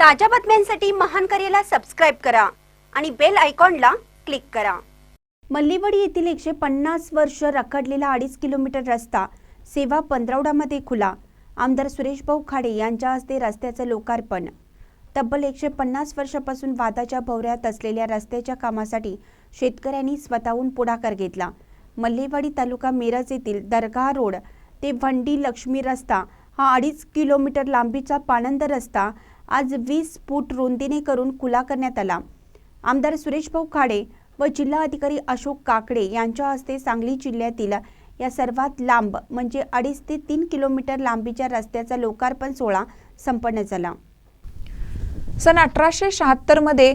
ताज्या बातम्यांसाठी महान करेला सबस्क्राईब करा आणि बेल आयकॉनला क्लिक करा. मल्लीवाडी येथील एकशे पन्नास वर्ष रखडलेला अडीच किलोमीटर रस्ता सेवा पंधरवडामध्ये खुला. आमदार सुरेश भाऊ खाडे यांच्या हस्ते रस्त्याचं लोकार्पण. तब्बल एकशे पन्नास वर्षापासून वादाच्या भोवऱ्यात असलेल्या रस्त्याच्या कामासाठी शेतकऱ्यांनी स्वतःहून पुढाकार घेतला. मल्लेवाडी तालुका मिरज येथील दरगाह रोड ते भंडी लक्ष्मी रस्ता हा अडीच किलोमीटर लांबीचा पाणंद रस्ता आज वीस फूट रुंदीने करून खुला करण्यात आला. आमदार सुरेश भाऊ खाडे व जिल्हा अधिकारी अशोक काकडे यांच्या हस्ते सांगली जिल्ह्यातील या सर्वात लांब म्हणजे अडीच ते तीन किलोमीटर लांबीच्या रस्त्याचा लोकार्पण सोहळा संपन्न झाला. सन अठराशे शहात्तरमध्ये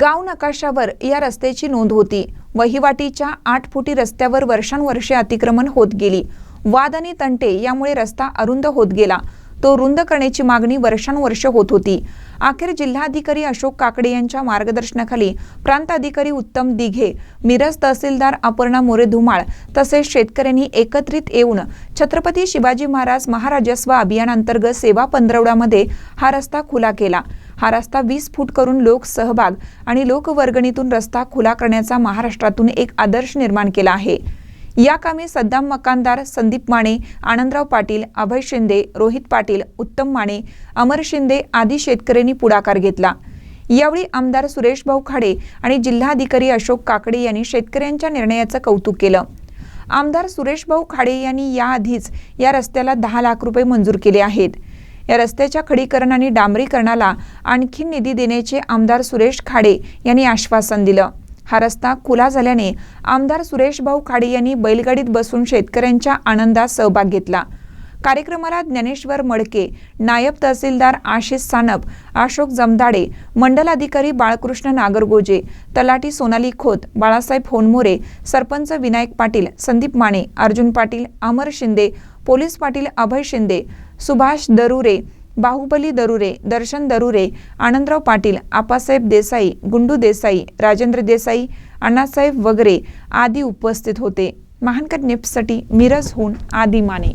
गाव नकाशावर या रस्त्याची नोंद होती वहिवाटीच्या आठ फुटी रस्त्यावर वर्षानुवर्षे अतिक्रमण होत गेली. वाद आणि तंटे यामुळे रस्ता अरुंद होत गेला. तो रुंद करण्याची मागणी वर्षानुवर्ष होत होती. अखेर जिल्हाधिकारी अशोक काकडे यांच्या मार्गदर्शनाखाली प्रांताधिकारी उत्तम दिघे मिरज तहसीलदार अपर्णा मोरे धुमाळ तसेच शेतकऱ्यांनी एकत्रित येऊन छत्रपती शिवाजी महाराज महाराजस्व अभियानांतर्गत सेवा पंधरवड्यामध्ये हा रस्ता खुला केला. हा रस्ता वीस फूट करून लोक सहभाग आणि लोकवर्गणीतून रस्ता खुला करण्याचा महाराष्ट्रातून एक आदर्श निर्माण केला आहे. या कामी सद्दाम मकानदार संदीप माने आनंदराव पाटील अभय शिंदे रोहित पाटील उत्तम माने अमर शिंदे आदी शेतकऱ्यांनी पुढाकार घेतला. यावेळी आमदार सुरेश भाऊ खाडे आणि जिल्हाधिकारी अशोक काकडे यांनी शेतकऱ्यांच्या निर्णयाचं कौतुक केलं. आमदार सुरेश भाऊ खाडे यांनी याआधीच या रस्त्याला दहा लाख रुपये मंजूर केले आहेत. या रस्त्याच्या खडीकरण आणि डांबरीकरणाला आणखी निधी देण्याचे आमदार सुरेश खाडे यांनी आश्वासन दिलं. हा रस्ता खुला झाल्याने आमदार सुरेश भाऊ खाडे यांनी बैलगाडीत बसून शेतकऱ्यांच्या आनंदात सहभाग घेतला. कार्यक्रमाला ज्ञानेश्वर मडके नायब तहसीलदार आशिष सानप अशोक जमदाडे मंडल अधिकारी बाळकृष्ण नागरगोजे तलाठी सोनाली खोत बाळासाहेब होनमोरे सरपंच विनायक पाटील संदीप माने अर्जुन पाटील अमर शिंदे पोलीस पाटील अभय शिंदे सुभाष दरुरे बाहुबली दरुरे दर्शन दरुरे आनंदराव पाटील आपासाहेब देसाई गुंडू देसाई राजेंद्र देसाई अण्णासाहेब वगैरे आदी उपस्थित होते. महानकर नेपसाठी मिरजहून आदी माने.